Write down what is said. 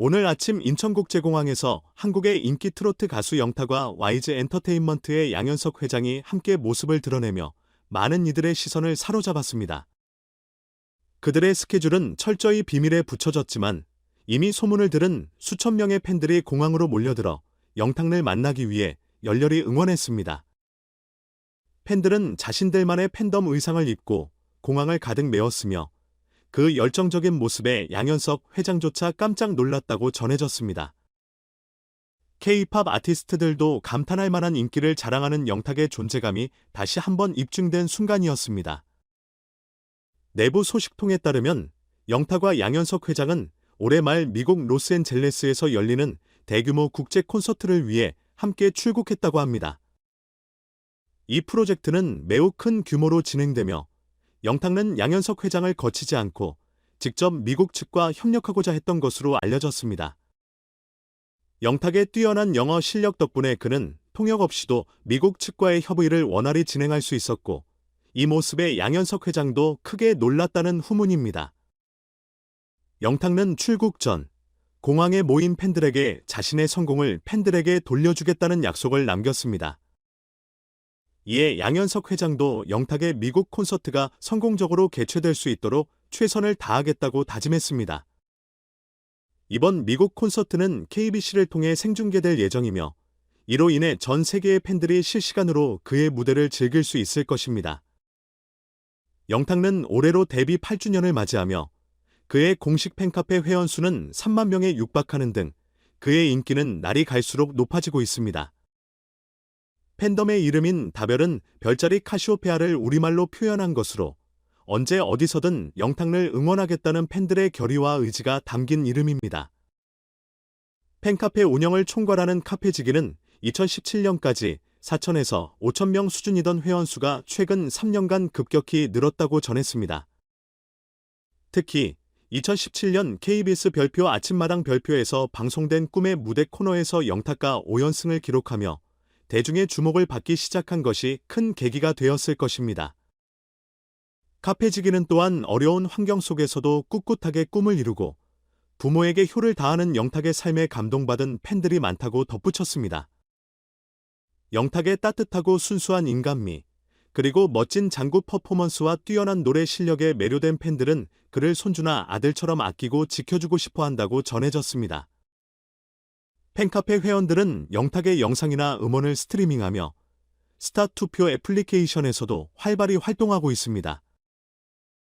오늘 아침 인천국제공항에서 한국의 인기 트로트 가수 영탁과 YG 엔터테인먼트의 양현석 회장이 함께 모습을 드러내며 많은 이들의 시선을 사로잡았습니다. 그들의 스케줄은 철저히 비밀에 붙여졌지만 이미 소문을 들은 수천 명의 팬들이 공항으로 몰려들어 영탁을 만나기 위해 열렬히 응원했습니다. 팬들은 자신들만의 팬덤 의상을 입고 공항을 가득 메웠으며 그 열정적인 모습에 양현석 회장조차 깜짝 놀랐다고 전해졌습니다. K-팝 아티스트들도 감탄할 만한 인기를 자랑하는 영탁의 존재감이 다시 한번 입증된 순간이었습니다. 내부 소식통에 따르면 영탁과 양현석 회장은 올해 말 미국 로스앤젤레스에서 열리는 대규모 국제 콘서트를 위해 함께 출국했다고 합니다. 이 프로젝트는 매우 큰 규모로 진행되며 영탁은 양현석 회장을 거치지 않고 직접 미국 측과 협력하고자 했던 것으로 알려졌습니다. 영탁의 뛰어난 영어 실력 덕분에 그는 통역 없이도 미국 측과의 협의를 원활히 진행할 수 있었고 이 모습에 양현석 회장도 크게 놀랐다는 후문입니다. 영탁은 출국 전 공항에 모인 팬들에게 자신의 성공을 팬들에게 돌려주겠다는 약속을 남겼습니다. 이에 양현석 회장도 영탁의 미국 콘서트가 성공적으로 개최될 수 있도록 최선을 다하겠다고 다짐했습니다. 이번 미국 콘서트는 KBC를 통해 생중계될 예정이며 이로 인해 전 세계의 팬들이 실시간으로 그의 무대를 즐길 수 있을 것입니다. 영탁은 올해로 데뷔 8주년을 맞이하며 그의 공식 팬카페 회원수는 3만 명에 육박하는 등 그의 인기는 날이 갈수록 높아지고 있습니다. 팬덤의 이름인 다별은 별자리 카시오페아를 우리말로 표현한 것으로 언제 어디서든 영탁을 응원하겠다는 팬들의 결의와 의지가 담긴 이름입니다. 팬카페 운영을 총괄하는 카페지기는 2017년까지 4천에서 5천 명 수준이던 회원수가 최근 3년간 급격히 늘었다고 전했습니다. 특히 2017년 KBS 별표 아침마당 별표에서 방송된 꿈의 무대 코너에서 영탁과 5연승을 기록하며 대중의 주목을 받기 시작한 것이 큰 계기가 되었을 것입니다. 카페지기는 또한 어려운 환경 속에서도 꿋꿋하게 꿈을 이루고 부모에게 효를 다하는 영탁의 삶에 감동받은 팬들이 많다고 덧붙였습니다. 영탁의 따뜻하고 순수한 인간미, 그리고 멋진 장구 퍼포먼스와 뛰어난 노래 실력에 매료된 팬들은 그를 손주나 아들처럼 아끼고 지켜주고 싶어 한다고 전해졌습니다. 팬카페 회원들은 영탁의 영상이나 음원을 스트리밍하며 스타 투표 애플리케이션에서도 활발히 활동하고 있습니다.